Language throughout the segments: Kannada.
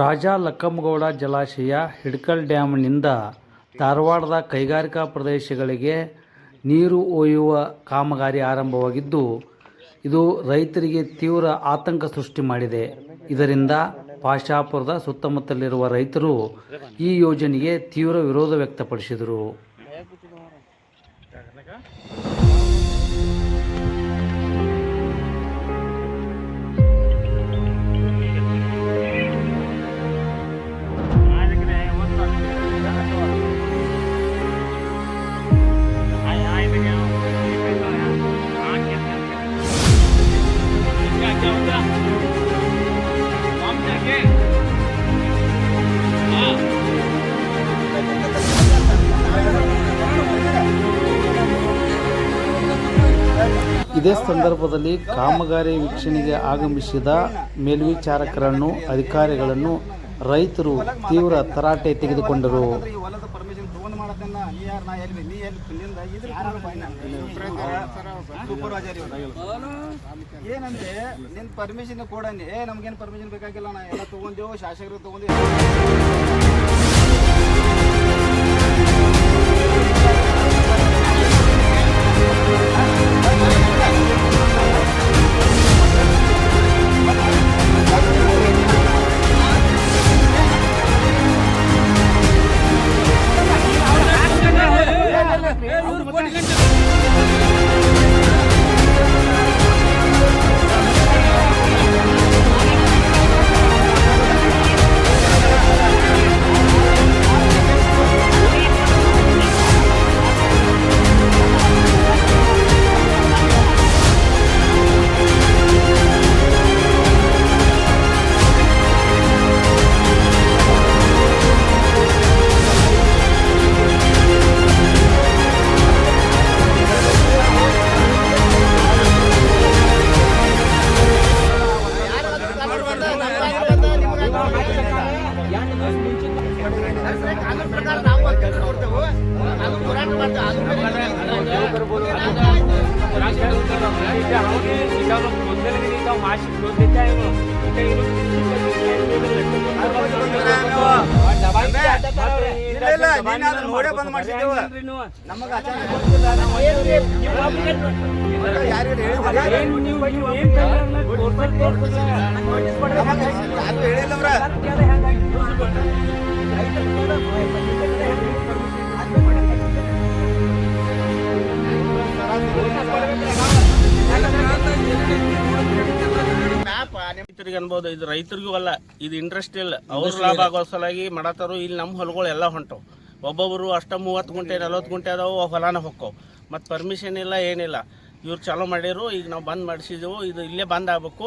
ರಾಜಾ ಲಕ್ಕಂಗೌಡ ಜಲಾಶಯ, ಹಿಡ್ಕಲ್ ಡ್ಯಾಮ್ನಿಂದ ಧಾರವಾಡದ ಕೈಗಾರಿಕಾ ಪ್ರದೇಶಗಳಿಗೆ ನೀರು ಒಯ್ಯುವ ಕಾಮಗಾರಿ ಆರಂಭವಾಗಿದ್ದು, ಇದು ರೈತರಿಗೆ ತೀವ್ರ ಆತಂಕ ಸೃಷ್ಟಿ ಮಾಡಿದೆ. ಇದರಿಂದ ಪಾಶಾಪುರದ ಸುತ್ತಮುತ್ತಲಿರುವ ರೈತರು ಈ ಯೋಜನೆಗೆ ತೀವ್ರ ವಿರೋಧ ವ್ಯಕ್ತಪಡಿಸಿದರು. ಇದೇ ಸಂದರ್ಭದಲ್ಲಿ ಕಾಮಗಾರಿ ವೀಕ್ಷಣೆಗೆ ಆಗಮಿಸಿದ ಮೇಲ್ವಿಚಾರಕರನ್ನು, ಅಧಿಕಾರಿಗಳನ್ನು ರೈತರು ತೀವ್ರ ತರಾಟೆ ತೆಗೆದುಕೊಂಡರು. ತಗೊಂಡ್ ಏನಂದ್ರೆ, ನಿನ್ ಪರ್ಮಿಷನ್ ಕೊಡಂడి ಏ, ನಮ್ಗೇನು ಪರ್ಮಿಷನ್ ಬೇಕಾಗಿಲ್ಲ, ನಾ ಎಲ್ಲ ತಗೊಂಡೆವು, ಶಾಸಕರು ತಗೊಂಡೇವು. ಇಲ್ಲ ನೋಡೇ ಬಂದ್ ಮಾಡ್ಸಿದ್ದೇವ ನಮಗ ಅಚಾನಕ್ ರೈತರಿಗೆ ಅನ್ಬೋದು ಇದು ರೈತರಿಗೂ ಅಲ್ಲ ಇದು ಇಂಡಸ್ಟ್ರಿಯಲ್ ಅವ್ರ ಲಾಭ ಆಗೋ ಸಲುವಾಗಿ ಮಾಡತ್ತಾರು ಇಲ್ಲಿ ನಮ್ಮ ಹೊಲಗಳು ಎಲ್ಲ ಹೊಂಟವು. ಒಬ್ಬೊಬ್ಬರು ಅಷ್ಟ ಮೂವತ್ತು ಗುಂಟೆ ನಲ್ವತ್ತು ಗುಂಟೆ ಅದಾವು ಹೊಲನ ಹೊಕ್ಕವು. ಮತ್ತು ಪರ್ಮಿಷನ್ ಇಲ್ಲ ಏನಿಲ್ಲ. ಇವ್ರು ಚಾಲೂ ಮಾಡಿರು ಈಗ ನಾವು ಬಂದ್ ಮಾಡಿಸಿದೆವು ಇದು ಇಲ್ಲೇ ಬಂದ್ ಆಗ್ಬೇಕು.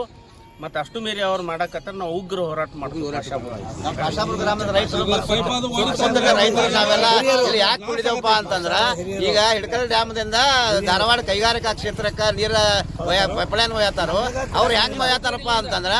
ಮತ್ತು ಅಷ್ಟು ಮೇರಿ ಅವ್ರು ಮಾಡಕತ್ತಾರ ನಾವು ಉಗ್ರ ಹೋರಾಟ ಮಾಡ್ತೀವಿ ನಮ್ಮ ಗ್ರಾಮದ ರೈತರು ಮತ್ತು ಸುತ್ತಮುತ್ತಲಿನ ರೈತರು ನಾವೆಲ್ಲ ಇಲ್ಲಿ ಯಾಕೆ ಕುಡಿದೇವಪ್ಪ ಅಂತಂದ್ರ ಈಗ ಹಿಡ್ಕಲ್ ಡ್ಯಾಮ್ದಿಂದ ಧಾರವಾಡ ಕೈಗಾರಿಕಾ ಕ್ಷೇತ್ರಕ್ಕೆ ನೀರ ಪೈಪ್ಲೈನ್ ಒಯ್ಯತಾರೋ ಅವ್ರು ಹೆಂಗ್ ಒಯ್ಯತಾರಪ್ಪ ಅಂತಂದ್ರ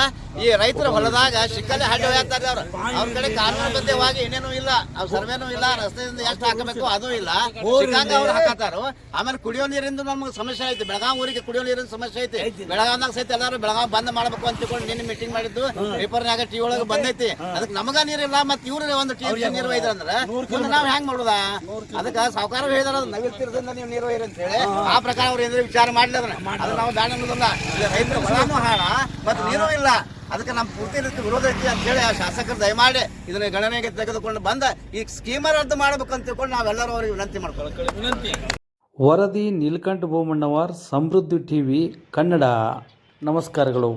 ಈ ರೈತರ ಹೊಲದಾಗ ಶಿಕ್ಕಲ್ಲಿ ಹಡ್ಡಿ ಹೋಗ್ತಾರೆ ಅವ್ರು. ಅವ್ರ ಕಡೆ ಕಾನೂನುಬದ್ಧವಾಗಿ ಏನೇನು ಇಲ್ಲ ಅವ್ರ ಸರ್ವೇನೂ ಇಲ್ಲ ರಸ್ತೆಯಿಂದ ಎಷ್ಟು ಹಾಕಬೇಕು ಅದು ಇಲ್ಲ. ಸಿಕ್ಕಂಗ ಅವ್ರು ಹಾಕತ್ತಾರು. ಆಮೇಲೆ ಕುಡಿಯೋ ನೀರಿಂದ ನಮ್ಗೆ ಸಮಸ್ಯೆ ಐತಿ. ಬೆಳಗಾವ್ ಊರಿಗೆ ಕುಡಿಯೋ ನೀರಿನ ಸಮಸ್ಯೆ ಐತಿ. ಬೆಳಗಾವ್ನಾಗ ಸಹಿತ ಎಲ್ಲರೂ ಬೆಳಗಾವ್ ಬಂದ್ ಮಾಡ್ಬೇಕು ಅಂತ ತಿಳ್ಕೊಂಡು ನಿನ್ನೆ ಮೀಟಿಂಗ್ ಮಾಡಿದ್ದು. ಪೇಪರ್ನಾಗ ಟಿ ಒಳಗೆ ಬಂದೈತಿ. ಅದಕ್ಕೆ ನಮಗ ನೀರಿಲ್ಲ ಮತ್ತೆ ಇವ್ರ ಒಂದು ಟಿ ನೀರು ಒಯ್ದ್ರ ಅಂದ್ರೆ ನಾವ್ ಹೆಂಗ್ ಮಾಡುದ? ಅದಕ್ಕೆ ಸಾವುಕಾರ ಹೇಳಿದಾರ ಅದು ನವಿಲ್ ತೀರದಿಂದ ನೀವು ನೀರು ಒಯ್ರಿ ಅಂತ ಹೇಳಿ. ಆ ಪ್ರಕಾರ ಅವ್ರು ಏನಾದ್ರು ವಿಚಾರ ಮಾಡ್ಲಿ ಅದನ್ನ. ಅದು ನಾವು ಬ್ಯಾಡ ಅನ್ನೋದಲ್ಲ ರೈತರು ರೈತರ ಹೊಲನೂ ಹಾಳ ಮತ್ತೆ ನೀರು ಇಲ್ಲ. ಅದಕ್ಕೆ ನಮ್ಮ ಪೂರ್ತಿ ರೀತಿ ವಿರೋಧ ಐತಿ ಅಂತೇಳಿ ಆ ಶಾಸಕರು ದಯಮಾಡಿ ಇದನ್ನ ಗಣನೆಗೆ ತೆಗೆದುಕೊಂಡು ಬಂದ ಈ ಸ್ಕೀಮರ್ ರದ್ದು ಮಾಡಬೇಕು ಅಂತ ತಿಳ್ಕೊಂಡು ನಾವೆಲ್ಲರೂ ಅವ್ರಿಗೆ ವಿನಂತಿ ಮಾಡ್ಕೊಳ್ಳೋಕೆ ವರದಿ ನೀಲಕಂಠ ಬೋಮಣ್ಣವರ್ ಸಮೃದ್ಧಿ ಟಿವಿ ಕನ್ನಡ. ನಮಸ್ಕಾರಗಳು.